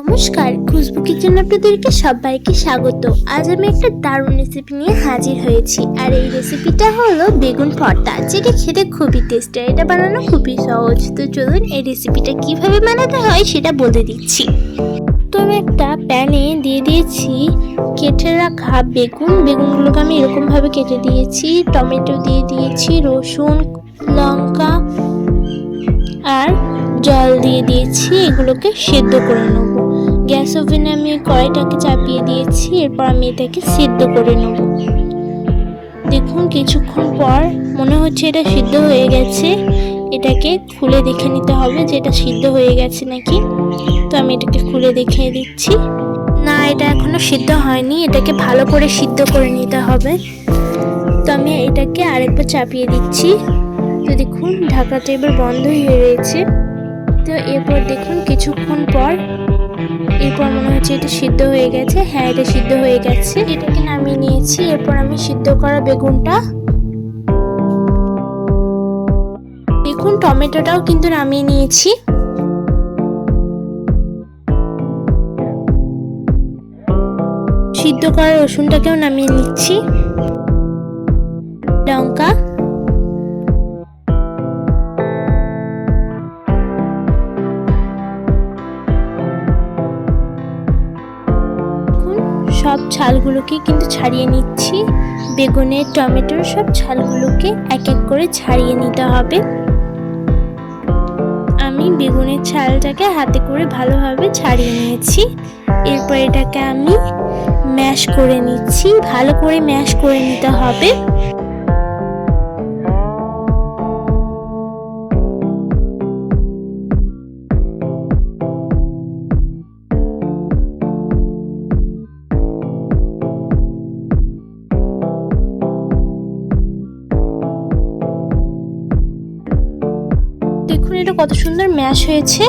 নমস্কার, খুশবু কিচেন আপনাদেরকে সবাইকে স্বাগত। আজ আমি একটা দারুণ রেসিপি নিয়ে হাজির হয়েছি। আর এই রেসিপিটা হলো বেগুন ভর্তা, যেটা খেতে খুবই টেস্টি এটা বানানো খুবই সহজ। তো চলুন এই রেসিপিটা কীভাবে বানাতে হয় সেটা বলে দিচ্ছি। তো আমি একটা প্যানে দিয়ে দিয়েছি কেটে রাখা বেগুন। বেগুনগুলোকে আমি এরকমভাবে কেটে দিয়েছি। টমেটো দিয়ে দিয়েছি, রসুন, লঙ্কা, আর জল দিয়ে দিয়েছি। এগুলোকে সেদ্ধ করে নেব। গ্যাস ওভেনে আমি কড়াইটাকে চাপিয়ে দিয়েছি, এরপর আমি এটাকে সিদ্ধ করে নেব। দেখুন, কিছুক্ষণ পর মনে হচ্ছে এটা সিদ্ধ হয়ে গেছে। এটাকে খুলে দেখে নিতে হবে যে এটা সিদ্ধ হয়ে গেছে নাকি। তো আমি এটাকে খুলে দেখে দিচ্ছি। না, এটা এখনও সিদ্ধ হয়নি, এটাকে ভালো করে সিদ্ধ করে নিতে হবে। তো আমি এটাকে আরেকবার চাপিয়ে দিচ্ছি। তো দেখুন ঢাকাটা এবার বন্ধই হয়ে রয়েছে। তো এরপর দেখুন, কিছুক্ষণ পর এরপর মনে হচ্ছে এটা সিদ্ধ হয়ে গেছে। হ্যাঁ এটা সিদ্ধ হয়ে গেছে। এটাকে নামিয়ে নিয়েছি। এরপর আমি সিদ্ধ করা বেগুনটা। দেখুন, টমেটোটাও কিন্তু নামিয়ে নিয়েছি। সিদ্ধ করা রসুনটাকেও নামিয়ে নিচ্ছি। লঙ্কা। সব ছালগুলোকে কিন্তু ছাড়িয়ে নিচ্ছি। বেগুনের টমেটোর সব ছালগুলোকে এক এক করে ছাড়িয়ে নিতে হবে। আমি বেগুনের ছালটাকে হাতে করে ভালোভাবে ছাড়িয়ে নিয়েছি। এরপর এটাকে আমি ম্যাশ করে নিচ্ছি। ভালো করে ম্যাশ করে নিতে হবে। এটা কত সুন্দর ম্যাশ হয়েছে।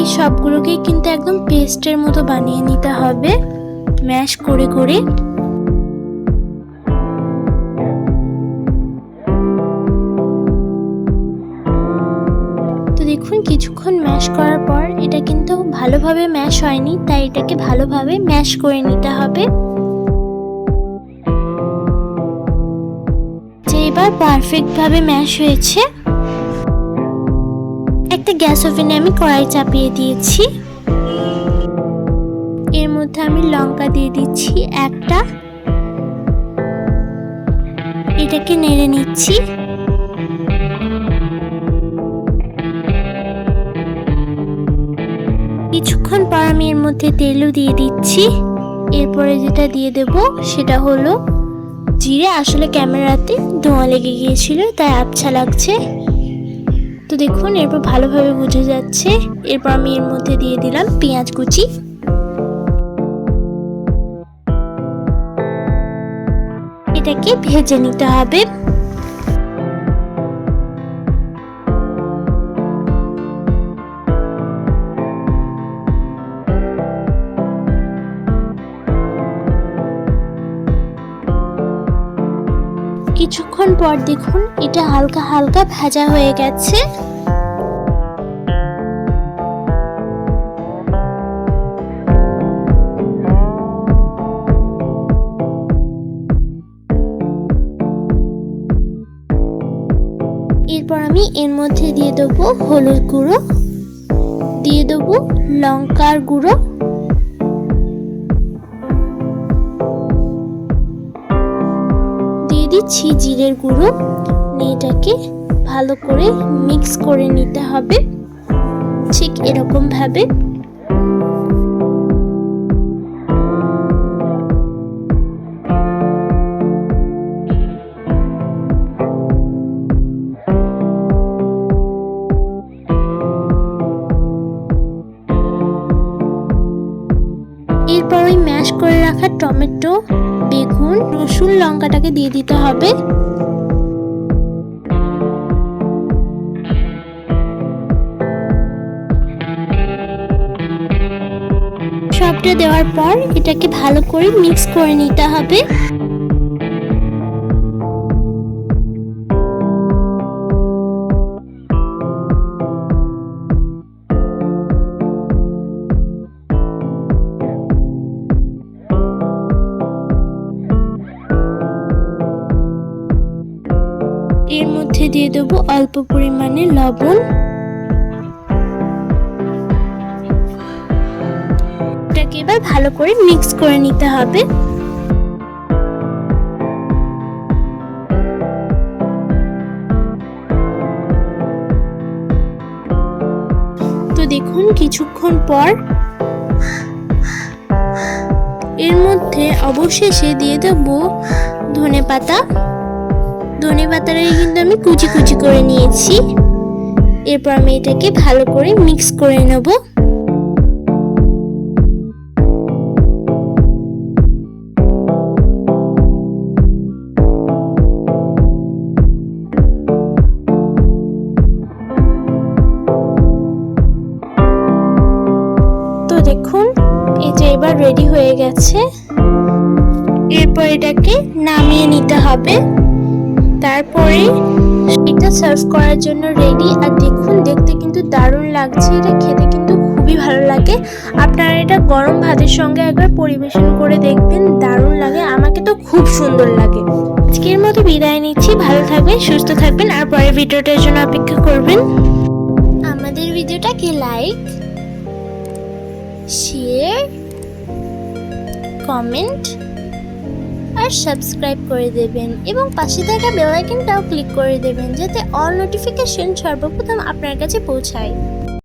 এই সবগুলোকে কিন্তু একদম পেস্টের মতো বানিয়ে নিতে হবে, ম্যাশ করে করে। তো দেখুন, কিছুক্ষণ ম্যাশ করার পর এটা কিন্তু ভালোভাবে ম্যাশ হয়নি, তাই এটাকে ভালোভাবে ম্যাশ করে নিতে হবে। এবার পারফেক্টভাবে ম্যাশ হয়েছে। একটা গ্যাস ওভেনে আমি কড়াই চাপিয়ে দিয়েছি। এর মধ্যে আমি লঙ্কা দিয়ে দিচ্ছি একটা। এটাকে নেড়ে নিচ্ছি। কিছুক্ষণ পর আমি এর মধ্যে তেলও দিয়ে দিচ্ছি। এরপরে যেটা দিয়ে দেব সেটা হলো, জিরে আসলে ক্যামেরাতে ধোঁয়া লেগে গিয়েছিল, তাই আবছা লাগছে। তো দেখুন, এরপর ভালোভাবে বুঝে যাচ্ছে। এরপর আমি এর মধ্যে দিয়ে দিলাম পেঁয়াজ কুচি। এটাকে ভেজে নিতে হবে। কিছুক্ষণ পর দেখুন, এটা হালকা হালকা ভাজা হয়ে গেছে। এরপর আমি এর মধ্যে দিয়ে দেবো হলুদ গুঁড়ো, দিয়ে দেবো লঙ্কার গুঁড়ো দিচ্ছি জিরের গুঁড়ো। এটাকে ভালো করে মিক্স করে নিতে হবে। ঠিক এরকম ভাবে টমেটো, বেগুন, রসুন, লঙ্কাটাকে দিয়ে দিতে হবে। সবটা দেওয়ার পর এটাকে ভালো করে মিক্স করে নিতে হবে। মধ্যে দিয়ে দেবো অল্প পরিমাণে লবণ। এটাকে এবার ভালো করে মিক্স করে নিতে হবে। তো দেখুন, কিছুক্ষণ পর এর মধ্যে অবশেষে দিয়ে দেব ধনে পাতা ধনে পাতাটা কিন্তু আমি কুচি কুচি করে নিয়েছি। এরপর আমি এটাকে ভালো করে মিক্স করে নেব। দেখুন, এটা এবার রেডি হয়ে গেছে। এরপর এটাকে নামিয়ে নিতে হবে। তারপরে এটা সার্ভ করার জন্য রেডি আর দেখুন, দেখতে কিন্তু দারুণ লাগছে, এটা খেতে কিন্তু খুবই ভালো লাগে। আপনারা এটা গরম ভাতের সঙ্গে একবার পরিবেশন করে দেখবেন, দারুণ লাগে, আমাকে তো খুব সুন্দর লাগে। আজকের মতো বিদায় নিচ্ছি, ভালো থাকবেন, সুস্থ থাকবেন, আর পরের ভিডিওটার জন্য অপেক্ষা করবেন। আমাদের ভিডিওটাকে লাইক শেয়ার কমেন্ট আর সাবস্ক্রাইব করে দেবেন এবং পাশে থাকা বেল আইকনটাও ক্লিক করে দেবেন যাতে অল নোটিফিকেশন সর্বপ্রথম আপনার কাছে পৌঁছায়।